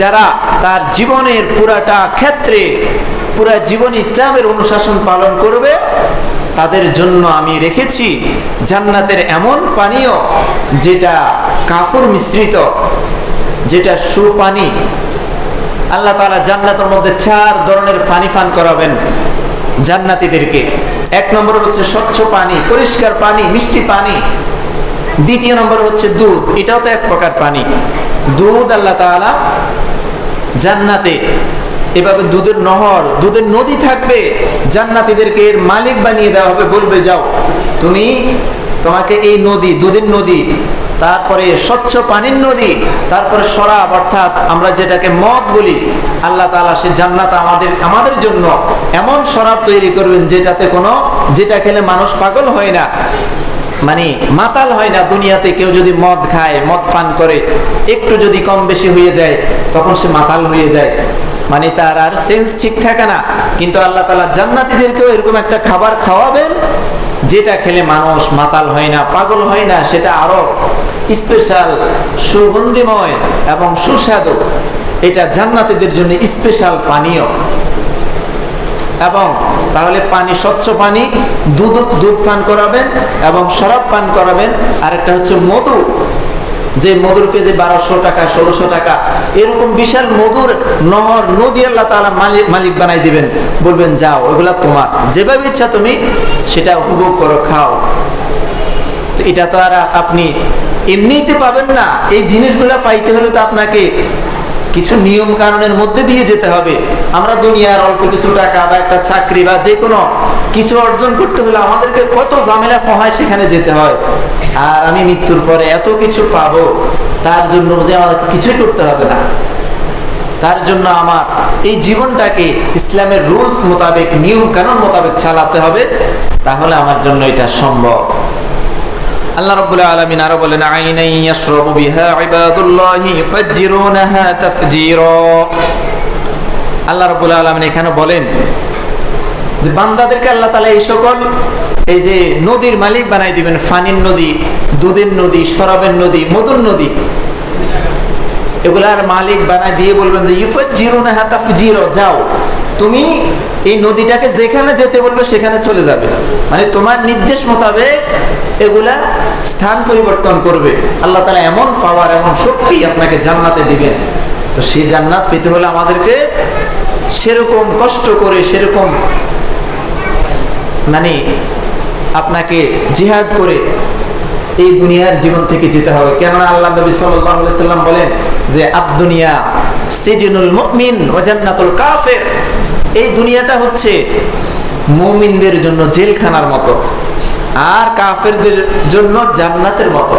যারা তার জীবনের পুরাটা ক্ষেত্রে, পুরা জীবন ইসলামের অনুশাসন পালন করবে, তাদের জন্য আমি রেখেছি জান্নাতের এমন পানীয় যেটা কাফুর মিশ্রিত, যেটা সুপানি। আল্লাহ তাআলা জান্নাতের মধ্যে চার ধরনের ফানি ফান করাবেন জান্নাতীদেরকে। এক নম্বর হচ্ছে স্বচ্ছ পানি, পরিষ্কার পানি, মিষ্টি পানি। দ্বিতীয় নম্বর হচ্ছে দুধ। এটাও তো এক প্রকার পানি। দুধ আল্লাহ তাআলা জান্নাতে, এভাবে দুধের নহর, দুধের নদী থাকবে, জান্নাতীদেরকে এর মালিক বানিয়ে দেওয়া হবে, বলবে, যাও, তুমি তোমাকে এই নদী, দুধের নদী, তারপরে স্বচ্ছ পানির নদী, তারপরে শরাব, অর্থাৎ আমরা যেটাকে মদ বলি, আল্লাহ তাআলা সে জান্নাত আমাদের আমাদের জন্য এমন শরাব তৈরি করবেন যেটাতে কোনো, যেটা খেলে মানুষ পাগল হয় না। মানে মাতাল হয় না দুনিয়াতে, কেউ যদি মদ খায়, মদ পান করে, একটু যদি কম বেশি হয়ে যায়, তখন সে মাতাল হয়ে যায়। মানে তার আর সেন্স ঠিক থাকে না। কিন্তু আল্লাহ তালা জান্নাতীদেরকেও এরকম একটা খাবার খাওয়াবেন, যেটা খেলে মানুষ মাতাল হয় না, পাগল হয় না, সেটা আরও স্পেশাল সুগন্ধিময় এবং সুস্বাদু। এটা জান্নাতীদের জন্য স্পেশাল পানীয়। এবং তাহলে পানি, স্বচ্ছ পানি, দুধ দুধ পান করাবেন এবং শরাব পান করাবেন। আর একটা হচ্ছে মধু। যে মধুর কেজি বারোশো টাকা, ষোলোশো টাকা, এরকম বিশাল মধুর নহর, নদী আল্লাহ তালা মালিক মালিক বানাই দিবেন। বলবেন, যাও, ওগুলা তোমার। যেভাবে ইচ্ছা তুমি সেটা উপভোগ করো, খাও। এটা তো আর আপনি এমনিতে পাবেন না। এই জিনিসগুলা পাইতে হলে তো আপনাকে কিছু নিয়ম কানুনের মধ্যে দিয়ে যেতে হবে। আমরা দুনিয়ার অল্প কিছু টাকা বা একটা চাকরি বা যে কোনো কিছু অর্জন করতে হলে আমাদেরকে কত ঝামেলা ফহায় সেখানে যেতে হয়। আর আমি মৃত্যুর পরে এত কিছু পাবো, তার জন্য যে আমাদেরকে কিছুই করতে হবে না। তার জন্য আমার এই জীবনটাকে ইসলামের রুলস মোতাবেক, নিয়ম কানুন মোতাবেক চালাতে হবে, তাহলে আমার জন্য এটা সম্ভব। আল্লাহ রাব্বুল আলামিন আরও বলেন, আইনাই ইয়াশরাবু বিহা ইবাদুল্লাহি ইউফাজ্জিরুনাহা তাফজিরা। আল্লাহ রাব্বুল আলামিন এখানে বলেন যে, বান্দাদেরকে আল্লাহ তাআলা এই সকল, এই যে নদীর মালিক বানাই দিবেন, ফানির নদী, দুধের নদী, শরাবের নদী, মধুর নদী। এগুলার মালিক বানায় দিয়ে বলবেন যে, ইউফাজ্জিরুনাহা তাফজিরা। যাও, তুমি এই নদীটাকে যেখানে যেতে বলবে সেখানে চলে যাবে। মানে তোমার নির্দেশ মোতাবেক এগুলা স্থান পরিবর্তন করবে। আল্লাহ তালা এমন পাওয়ার এমন শক্তি আপনাকে জান্নাতে দিবেন। তো সেই জান্নাত পেতে হলে আমাদেরকে সেরকম কষ্ট করে, সেরকম মানে আপনাকে জিহাদ করে এই দুনিয়ার জীবন থেকে যেতে হবে। কেননা আল্লাহ নবী সাল্লাম বলেন যে আবদুনিয়া সিজনুল মুমিন জান্নাতুল কাফির। এই দুনিয়াটা হচ্ছে মুমিনদের জন্য জেলখানার মতো আর কাফেরদের জন্য জান্নাতের মতো।